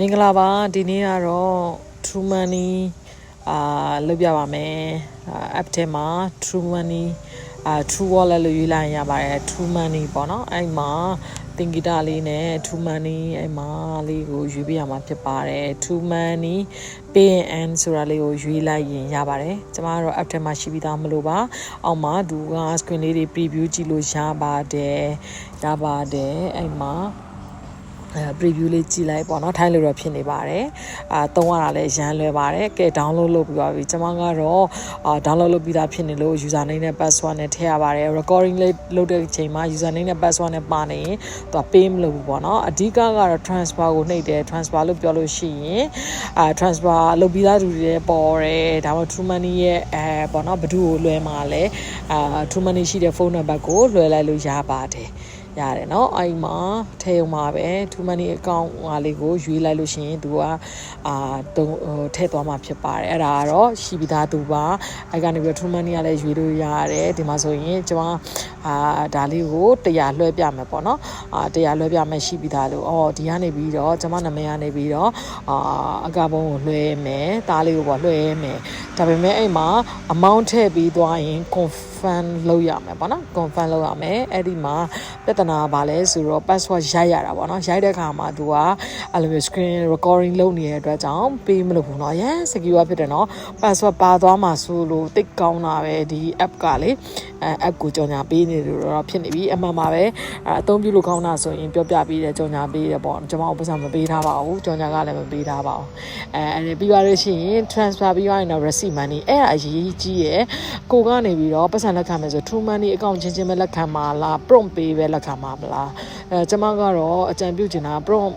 မင်္ဂလာပါဒီနေ့ကတော့ True Money အာလုပ်ပြပါမယ်အာ app ထဲမှာ True Money အာ True Wallet လို့ရေးလိုက်ရင်ရပါတယ် True Money ပေါ့နော်အဲ့မှာတင်ဂီတာလေးနဲ့ True Money အဲ့မှာလေးကိုရွေးပြရမှာဖြစ်ပါတယ် True Money Pay and ဆိုတာလေးကိုရွေးလိုက်ရင်ရပါတယ်ကျမကတော့ app ထဲမှာရှိပြီးသားမလို့ပါအောက်မှာသူက screen လေးတွေ preview ကြည့်လို့ရပါတယ်ရပါတယ်အဲ့မှာ အဲ preview လေးကြည့်လိုက်ပေါ့နော်ထိုင်းလိုတော့ဖြစ်နေပါတယ်အာသုံးရတာလည်းရမ်းလွယ်ပါတယ်ကဲ download လုပ်ပြီးပါပြီကျွန်မကတော့အာ download လုပ်ပြီးသားဖြစ်နေလို့ user name နဲ့ password နဲ့ထည့်ရပါတယ် recording လေးလုပ်တဲ့အချိန်မှာ user name နဲ့ password နဲ့ပါနေရင်သူက pay မလုပ်ဘူးပေါ့နော်အဓိကကတော့ transfer ကိုနှိပ်တယ် transfer လို့ပြောလို့ရှိရင်အာ transfer လုပ်ပြီးသားသူတွေလည်းပေါ်တယ်ဒါမှမဟုတ် true money ရဲ့အဲပေါ့နော်ဘယ်သူကိုလွှဲမှာလဲအာ true money ရှိတဲ့ဖုန်းနံပါတ်ကိုလွှဲလိုက်လို့ရပါတယ် ရတယ်เนาะအဲ့မှာထဲုံမှာပဲ True Money account ဟာလေးကိုရွေးလိုက်လို့ရှိရင်သူကအာတုံးဟိုထည့်သွားမှာဖြစ်ပါတယ်အဲ့ဒါကတော့ရှိပြီးသားသူပါအဲ့ကနေပြီး True Money ကလည်းရွေးလို့ရတယ်ဒီမှာဆိုရင်ကျွန်မအာဒါလေးကို100လွှဲပြမယ်ပေါ့နော်အာ100လွှဲပြမယ်ရှိပြီးသားလို့အော်ဒီကနေပြီးတော့ကျွန်မနာမည်ကနေပြီးတော့အာအကပုံးကိုလွှဲမယ်ဒါလေးကိုပေါ့လွှဲမယ်ဒါပေမဲ့အဲ့မှာ amount ထည့်ပြီးသွားရင် confirm confirm လုပ်ရမယ်ပေါ့နော် confirm လုပ်ရမယ်အဲ့ဒီမှာပြဿနာပါလဲဆိုတော့ password ရိုက်ရတာပေါ့နော်ရိုက်တဲ့အခါမှာ तू ကအဲ့လိုမျိုး screen recording လုပ်နေတဲ့အတွက်ကြောင့်ပေးမလို့ဘူးနော်ရန် secure ဖြစ်တယ်နော် password ပါသွားမှာဆိုလို့တိတ်ကောင်းတာပဲဒီ app ကလေအဲ app ကိုကြော်ညာပေးနေလို့တော့ဖြစ်နေပြီအမှန်ပါပဲအဲအသုံးပြုလို့ကောင်းတာဆိုရင်ပြောပြပေးတယ်ကြော်ညာပေးတယ်ပေါ့ကျွန်မတို့ပတ်စံမပေးထားပါဘူးကြော်ညာကလည်းမပေးထားပါဘူးအဲအဲ့ပြီးသွားလို့ရှိရင် transfer ပြီးသွားရင်တော့ receipt money အဲ့အရေးကြီးရယ်ကိုကနေပြီးတော့ပတ်စံလက်ခံမယ်ဆို true money account ချင်းချင်းပဲလက်ခံမှာလား prompt pay ပဲလက်ခံမှာမလားအဲကျွန်မကတော့အကြံပြုချင်တာ prompt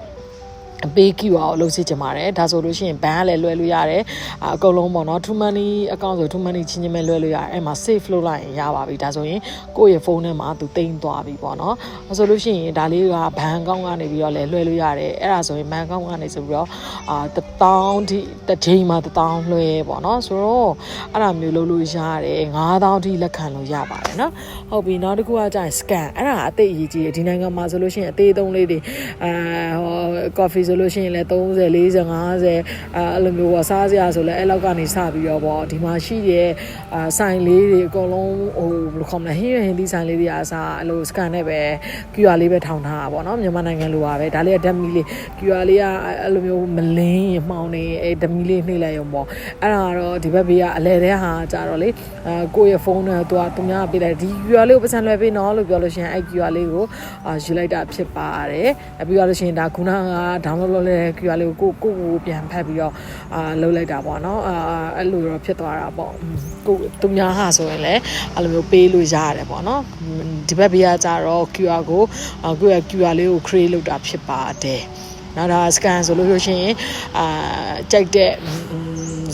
ပေး QR ကိုလုပ်စီချင်ပါတယ်ဒါဆိုလို့ရှိရင်ဘဏ်ကလည်းလွှဲလို့ရတယ်အအကုန်လုံးပေါ့နော် True Money account ဆို True Money ချင်းချင်းပဲလွှဲလို့ရတယ်အဲ့မှာ save လုပ်လိုက်ရင်ရပါပြီဒါဆိုရင်ကိုယ့်ရဲ့ဖုန်းထဲမှာသူတင်သွားပြီပေါ့နော်အဲဆိုလို့ရှိရင်ဒါလေးကဘဏ်အကောင့်ကနေပြီးတော့လည်းလွှဲလို့ရတယ်အဲ့ဒါဆိုရင်ဘဏ်အကောင့်ကနေဆိုပြီးတော့အာ1000ထိတစ်ချိန်မှာ1000လွှဲပေါ့နော်ဆိုတော့အဲ့ဒါမျိုးလုပ်လို့ရတယ်9000ထိလက်ခံလို့ရပါတယ်နော်ဟုတ်ပြီနောက်တစ်ခုကကြာရင် scan အဲ့ဒါအသိအရေးကြီးတယ်ဒီနိုင်ငံမှာဆိုလို့ရှိရင်အသေးသုံးလေးတွေအာဟော coffee ဆိုလို့ရှိရင်လည်း30 40 50အဲအဲ့လိုမျိုးပေါ့စားစရာဆိုလည်းအဲ့လောက်ကနေစပြီးတော့ပေါ့ဒီမှာရှိတဲ့အာဆိုင်လေးတွေအကုန်လုံးဟိုဘယ်လိုခေါ်မလဲဟင်းရဟင်းဒီဆိုင်လေးတွေအစားအဲ့လို scan နဲ့ပဲ QR လေးပဲထောင်ထားတာပေါ့နော်မြန်မာနိုင်ငံလိုပါပဲဒါလေးကဓာတ်မီလေး QR လေးကအဲ့လိုမျိုးမလင်းရင်မှောင်နေအဲ့ဓာတ်မီလေးနှိမ့်လိုက်ရုံပေါ့အဲ့ဒါကတော့ဒီဘက်ဘေးကအလဲတဲ့ဟာကြတော့လေအာကိုယ့်ရဲ့ဖုန်းနဲ့သူကသူများပေးလိုက်ဒီ QR လေးကိုပတ်စံလွှဲပေးနော်လို့ပြောလို့ရှိရင်အဲ့ QR လေးကိုအာယူလိုက်တာဖြစ်ပါတယ်အပြီးတော့လို့ရှိရင်ဒါခုနက download လုပ်လိုက်တဲ့ QR လေးကိုကိုကိုကိုပြန်ဖတ်ပြီးတော့အာလုပ်လိုက်တာပေါ့နော်အာအဲ့လိုတော့ဖြစ်သွားတာပေါ့ကိုသူများဟာဆိုရင်လည်းအဲ့လိုမျိုးပေးလို့ရတယ်ပေါ့နော်ဒီဘက်ဘေးကကြတော့ QR ကိုကိုယ့်ရဲ့ QR လေးကို create လုပ်တာဖြစ်ပါတယ်နောက်ဒါ scan ဆိုလို့ရှိရင်အာကြိုက်တဲ့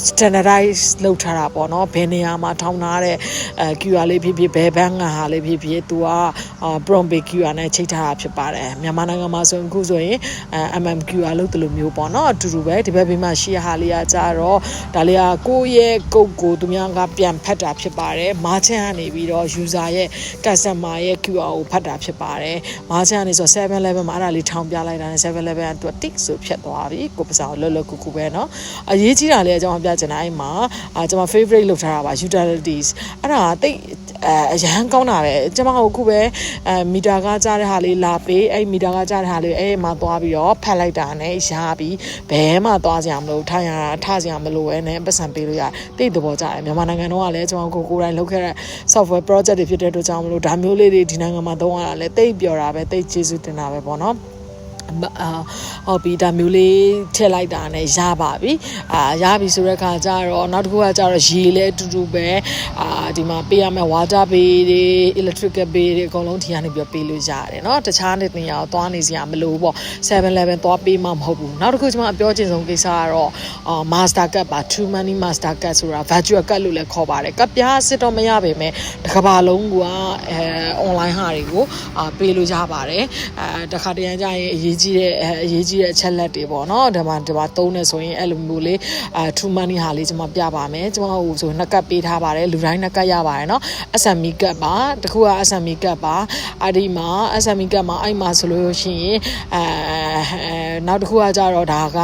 standardize လုပ်ထားတာပေါ့နော်ဘယ်နေရာမှာထောင်းထားတဲ့အဲ QR လေးဖြစ်ဖြစ်ဘယ်ဘန်းကဟာလေးဖြစ်ဖြစ်သူက prompt QR နဲ့ချိန်ထားတာဖြစ်ပါတယ်မြန်မာနိုင်ငံမှာဆိုရင်အခုဆိုရင် MMQR လို့တလူမျိုးပေါ့နော်အတူတူပဲဒီဘက်ဘေးမှာရှိရဟာလေးကကြတော့ဒါလေးကကိုယ့်ရဲ့ကုတ်ကိုသူများကပြန်ဖတ်တာဖြစ်ပါတယ်မာချန်ကနေပြီးတော့ user ရဲ့ customer ရဲ့ QR ကိုဖတ်တာဖြစ်ပါတယ်မာချန်ကနေဆို7 level မှာအဲ့ဒါလေးထောင်းပြလိုက်တာနဲ့7 level ကသူက tick ဆိုဖြတ်သွားပြီကိုပစာကိုလွတ်လွတ်ကူကူပဲနော်အရေးကြီးတာလေးအကြောင်းပြချင်တာအဲ့မှာအာကျွန်မ favorite လုပ်ထားတာပါ utilities အဲ့ဒါတိတ်အဲအရန်ကောင်းတာပဲကျွန်မကအခုပဲအဲမီတာကကြားတဲ့ဟာလေးလာပေးအဲ့မီတာကကြားတဲ့ဟာလေးအဲ့မှာသွားပြီးတော့ဖတ်လိုက်တာနဲ့ရပြီးဘဲမှသွားကြရမလို့ထားရထားကြရမလို့ပဲနဲ့ပတ်စံပေးလို့ရတိတ်သဘောကျတယ်မြန်မာနိုင်ငံတော့ကလည်းကျွန်တော်ကိုကိုယ်တိုင်လုပ်ခဲ့တဲ့ software project တွေဖြစ်တဲ့အတွက်ကြောင့်မလို့ဒါမျိုးလေးတွေဒီနိုင်ငံမှာသုံးရတာလည်းတိတ်ပျော်တာပဲတိတ်ကျေးဇူးတင်တာပဲပေါ့နော် အာဟောပြီးဒါမျိုးလေးထည့်လိုက်တာနဲ့ရပါပြီအာရပြီဆိုတဲ့ခါကျတော့နောက်တစ်ခုကကျတော့ရေလဲအတူတူပဲအာဒီမှာပေးရမယ့် water bill တွေ electrical bill တွေအကုန်လုံးဒီကနေပြီးပေးလို့ရတယ်เนาะတခြားနေတင်ရအောင်သွားနေစရာမလိုဘူးပေါ့7-11သွားပေးမှမဟုတ်ဘူးနောက်တစ်ခုကျွန်မအပြောချင်ဆုံးကိစ္စကတော့အာ master card ပါ true money master card ဆိုတာ virtual card လို့လည်းခေါ်ပါတယ်ကပ်ပြားစစ်တော့မရပါပဲတစ်ကဘာလုံးကအဲ online ဟာတွေကိုအာပေးလို့ရပါတယ်အဲတခါတရံကျရင်အရေး ကြီးတဲ့အရေးကြီးတဲ့အချက်လက်တွေပေါ့နော်ဒီမှာဒီမှာသုံးနေဆိုရင်အဲ့လိုမျိုးလေးအာ true money ဟာလေးကျွန်မပြပါမယ်ကျွန်မဟိုဆိုနှစ်ကပ်ပေးထားပါတယ်လူတိုင်းနှစ်ကပ်ရပါတယ်နော် SME ကပ်ပါတခုက SME ကပ်ပါအဲ့ဒီမှာ SME ကပ်မှာအဲ့မှာဆိုလို့ရှိရင်အဲနောက်တစ်ခုကကြတော့ဒါက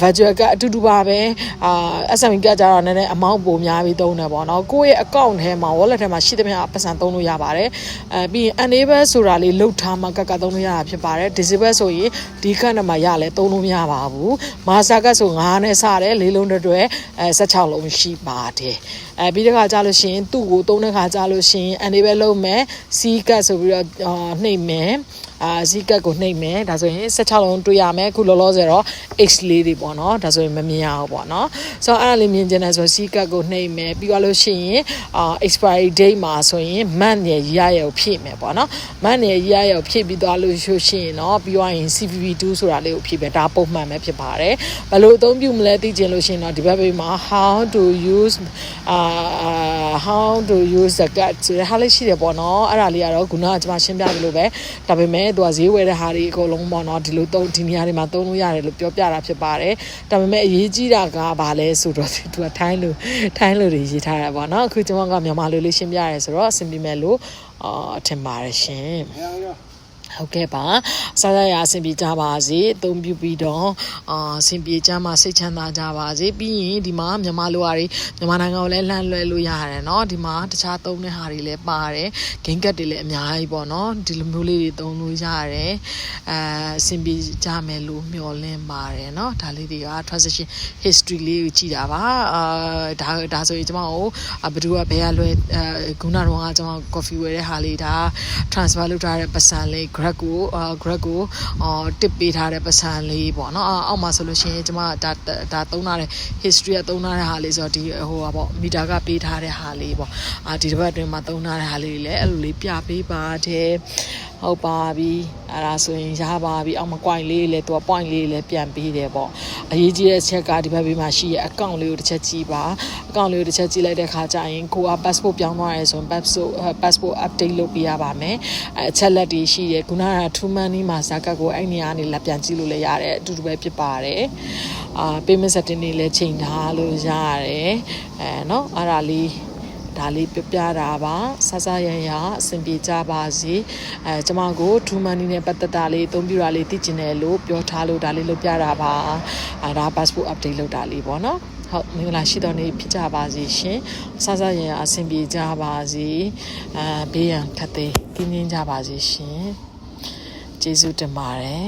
virtual ကအတူတူပါပဲအာ SME ကပ်ကြတော့နည်းနည်း amount ပိုများပြီးသုံးတယ်ပေါ့နော်ကိုယ့်ရဲ့ account ထဲမှာ wallet ထဲမှာရှိသမျှပတ်စံသုံးလို့ရပါတယ်အဲပြီးရင် enable ဆိုတာလေးလုတ်ထားမှကပ်ကပ်သုံးလို့ရတာဖြစ်ပါတယ် disable ဆိုရင်ဒီကတ်နဲ့မှရလဲသုံးလို့မရပါဘူး master ကတ်ဆို9နဲ့စတယ်လေးလုံးတစ်တွဲအဲ16လုံးရှိပါတယ်အဲပြီးတဲ့ခါကြာလို့ရှိရင်သူ့ကိုသုံးတဲ့ခါကြာလို့ရှိရင် enable လုပ်မယ် c ကတ်ဆိုပြီးတော့အာနှိပ်မယ်အာ z ကတ်ကိုနှိပ်မယ်ဒါဆိုရင်16လုံးတွေ့ရမယ်အခုလောလောဆယ်တော့ x လေးတွေပေါ့နော်ဒါဆိုရင်မမြင်ရဘူးပေါ့နော်ဆိုတော့အဲ့ဒါလေးမြင်ကျင်တယ်ဆို c ကတ်ကိုနှိပ်မယ်ပြီးသွားလို့ရှိရင်အာ expiry date မှာဆိုရင် month နဲ့ year ရဲ့ကိုဖြည့်မယ်ပေါ့နော် month နဲ့ year ရဲ့ကိုဖြည့်ပြီးသွားလို့ရှိရင်တော့ပြီးသွားရင် CVV2 ဆိုတာလေးကိုဖြည့်မယ်ဒါပုံမှန်ပဲဖြစ်ပါတယ်ဘယ်လိုအသုံးပြုမလဲသိချင်လို့ရှိရင်တော့ဒီဘက်ဘေးမှာ how to use အာ how to use the gut ဆိုတဲ့ဟာလေးရှိတယ်ပေါ့နော်အဲ့ဒါလေးကတော့ခုနကကျွန်မရှင်းပြသလိုပဲဒါပေမဲ့သူကဈေးဝယ်တဲ့ဟာတွေအကုန်လုံးပေါ့နော်ဒီလိုသုံးဒီနေရာတွေမှာသုံးလို့ရတယ်လို့ပြောပြတာဖြစ်ပါတယ်ဒါပေမဲ့အရေးကြီးတာကဘာလဲဆိုတော့သူကထိုင်းလိုထိုင်းလိုတွေရေးထားတာပေါ့နော်အခုကျွန်မကမြန်မာလိုလေးရှင်းပြရဲဆိုတော့အဆင်ပြေမယ်လို့အာထင်ပါတယ်ရှင် ဟုတ်ကဲ့ပါစားရရအဆင်ပြေကြပါစေအသုံးပြုပြီးတော့အာအဆင်ပြေကြမှာစိတ်ချမ်းသာကြပါစေပြီးရင်ဒီမှာမြန်မာလူအားတွေမြန်မာနိုင်ငံကိုလည်းလှမ်းလွှဲလို့ရတယ်เนาะဒီမှာတခြားသုံးတဲ့ဟာတွေလည်းပါတယ်ဂိမ်းကတ်တွေလည်းအများကြီးပေါ့เนาะဒီလိုမျိုးလေးတွေသုံးလို့ရတယ်အဲအဆင်ပြေကြမယ်လို့မျှော်လင့်ပါတယ်เนาะဒါလေးတွေက transition history လေးကိုကြည့်တာပါအာဒါဒါဆိုရင်ကျွန်မတို့ဘယ်သူကဘယ်ကလွဲအဲခုနကတော့ကျွန်မ coffee ဝယ်တဲ့ဟာလေးဒါ transfer လုပ်ထားတဲ့ပတ်စံလေး grad ကိုအာ grad ကိုအာတစ်ပေးထားတဲ့ပတ်စံလေးပေါ့နော်အာအောက်မှာဆိုလို့ရှိရင်ကျွန်မဒါဒါသုံးထားတဲ့ history ကသုံးထားတဲ့ဟာလေးဆိုတော့ဒီဟိုဟာပေါ့မီတာကပေးထားတဲ့ဟာလေးပေါ့အာဒီတစ်ပတ်အတွင်းမှာသုံးထားတဲ့ဟာလေးလည်းအဲ့လိုလေးပြပေးပါတယ် ဟုတ်ပါပြီအဲ့ဒါဆိုရင်ရပါပြီအောက်မှာ point လေးလည်းသူက point လေးလည်းပြန်ပေးတယ်ပေါ့အရေးကြီးတဲ့အချက်ကဒီဘက်ဘေးမှာရှိရဲ့ account လေးကိုတစ်ချက်ကြည့်ပါ account လေးကိုတစ်ချက်ကြည့်လိုက်တဲ့ခါကျရင်ကိုက passport ပြောင်းသွားရဲဆိုရင် passport passport update လုပ်ပေးရပါမယ်အချက်လက်တွေရှိရဲ့ခုနက true money မှာဇာကတ်ကိုအဲ့နေရာကနေလက်ပြန်ကြည့်လို့လည်းရတယ်အတူတူပဲဖြစ်ပါတယ်အာ payment setting တွေလည်းချိန်ထားလို့ရတယ်အဲเนาะအဲ့ဒါလေး ဒါလေးပြပြတာပါဆဆရရအဆင်ပြေကြပါစေအဲကျမကို True Money နဲ့ပတ်သက်တာလေးအသုံးပြုတာလေးသိကျင်တယ်လို့ပြောထားလို့ဒါလေးလုပ်ပြတာပါအဲဒါ passport update လုပ်တာလေးပေါ့နော်ဟုတ်မင်္ဂလာရှိတော်နေ့ဖြစ်ကြပါစေရှင်ဆဆရရအဆင်ပြေကြပါစေအဲဘေးရန်ခတ်သိမ်းကင်းကျင်းကြပါစေရှင်ကျေးဇူးတင်ပါတယ်